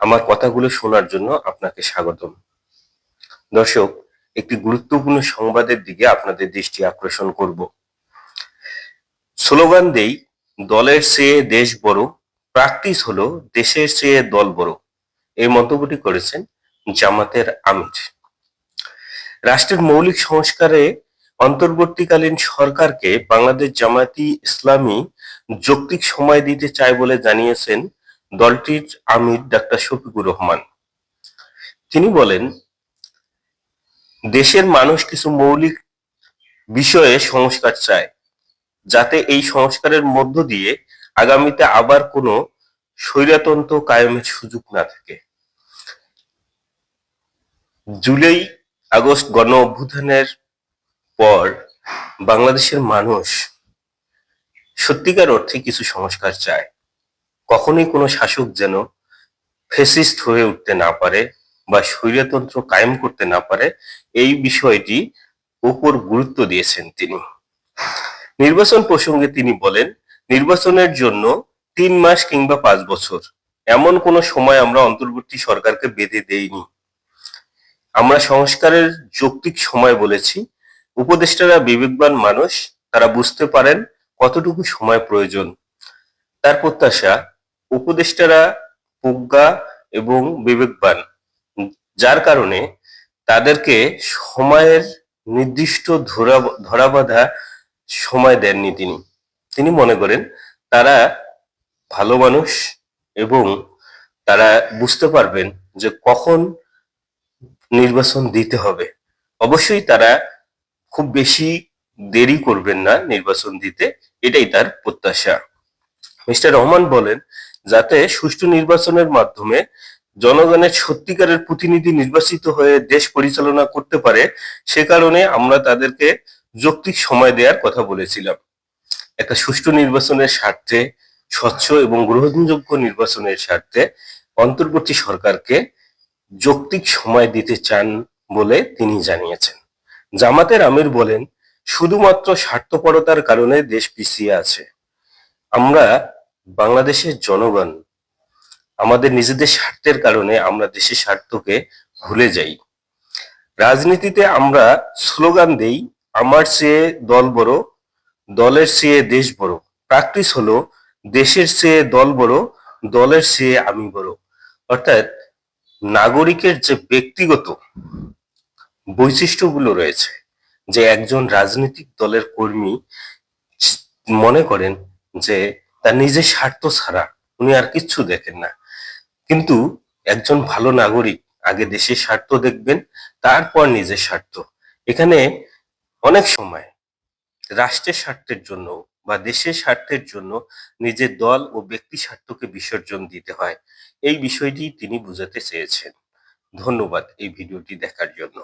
আমার কথাগুলো শোনার জন্য আপনাকে স্বাগতম। দর্শক, একটি গুরুত্বপূর্ণ সংবাদের দিকে আপনাদের দৃষ্টি আকর্ষণ করব। স্লোগান দেই, দলের চেয়ে দেশ বড়, প্র্যাকটিস হলো দেশের চেয়ে দল বড়। এই মন্তব্যটি করেছেন জামাতের আমির। রাষ্ট্রের মৌলিক সংস্কারে অন্তর্বর্তীকালীন সরকারকে বাংলাদেশ জামায়াতি ইসলামী যৌক্তিক সময় দিতে চায় বলে জানিয়েছেন দলটির আমির ডাক্তার শফিকুর রহমান। তিনি বলেন, দেশের মানুষ কিছু মৌলিক বিষয়ে সংস্কার চায়, যাতে এই সংস্কারের মধ্য দিয়ে আগামীতে আবার কোনো স্বৈরতন্ত্র কায়েমের সুযোগ না থাকে। জুলাই আগস্ট গণ অভ্যুত্থানের পর বাংলাদেশের মানুষ সত্যিকার অর্থে কিছু সংস্কার চায়। কখনোই কোনো শাসক যেন ফেসিস্ট হয়ে উঠতে না পারে বা স্বৈরতন্ত্র কায়েম করতে না পারে, এই বিষয়টি উপর গুরুত্ব দিয়েছেন তিনি। নির্বাচন প্রসঙ্গে তিনি বলেন, নির্বাচনের জন্য তিন মাস কিংবা পাঁচ বছর, এমন কোনো সময় আমরা অন্তর্বর্তী সরকারকে বেঁধে দেইনি। আমরা সংস্কারের যৌক্তিক সময় বলেছি, উপদেষ্টারা বিবেকবান মানুষ, তারা বুঝতে পারেন কতটুকু সময় প্রয়োজন। তার প্রত্যাশা উপদেষ্টারা প্রজ্ঞা এবং বিবেকবান, যার কারণে তাদেরকে সময়ের নির্দিষ্ট ধরা, ধরাবাধা সময় দেননি তিনি। তিনি মনে করেন তারা ভালো মানুষ এবং তারা বুঝতে পারবেন যে কখন নির্বাচন দিতে হবে। অবশ্যই তারা খুব বেশি দেরি করবেন না নির্বাচন দিতে, এটাই তার প্রত্যাশা। মিস্টার রহমান বলেন যাতে সুষ্ঠু নির্বাচনের মাধ্যমে জনগণের সত্যিকারের প্রতিনিধি নির্বাচিত হয়ে দেশ পরিচালনা করতে পারে, সে কারণে আমরা তাদেরকে যৌক্তিক সময় দেওয়ার কথা বলেছিলাম। একটা সুষ্ঠু নির্বাচনের স্বার্থে, স্বচ্ছ এবং গ্রহণযোগ্য নির্বাচনের স্বার্থে অন্তর্বর্তী সরকারকে যৌক্তিক সময় দিতে চান বলে তিনি জানিয়েছেন। জামাতের আমির বলেন, শুধুমাত্র স্বার্থপরতার কারণে দেশ পিছিয়ে আছে। আমরা বাংলাদেশের জনগণ আমাদের নিজেদের স্বার্থের কারণে আমরা দেশের স্বার্থকে ভুলে যাই। রাজনীতিতে আমরা স্লোগান দেই, আমার চেয়ে দল বড়, দলের চেয়ে দেশ বড়। প্র্যাকটিস হলো, দেশের চেয়ে দল বড়, দলের চেয়ে আমি বড়। অর্থাৎ নাগরিকের যে ব্যক্তিগত বৈশিষ্ট্যগুলো রয়েছে, যে একজন রাজনৈতিক দলের কর্মী মনে করেন যে তার নিজের স্বার্থ ছাড়া উনি আর কিচ্ছু দেখেন না। কিন্তু একজন ভালো নাগরিক আগে দেশের স্বার্থ দেখবেন, তারপর নিজের স্বার্থ। এখানে অনেক সময় রাষ্ট্রের স্বার্থের জন্য বা দেশের স্বার্থের জন্য নিজের দল ও ব্যক্তি স্বার্থকে বিসর্জন দিতে হয়। এই বিষয়টি তিনি বুঝাতে চেয়েছেন। ধন্যবাদ এই ভিডিওটি দেখার জন্য।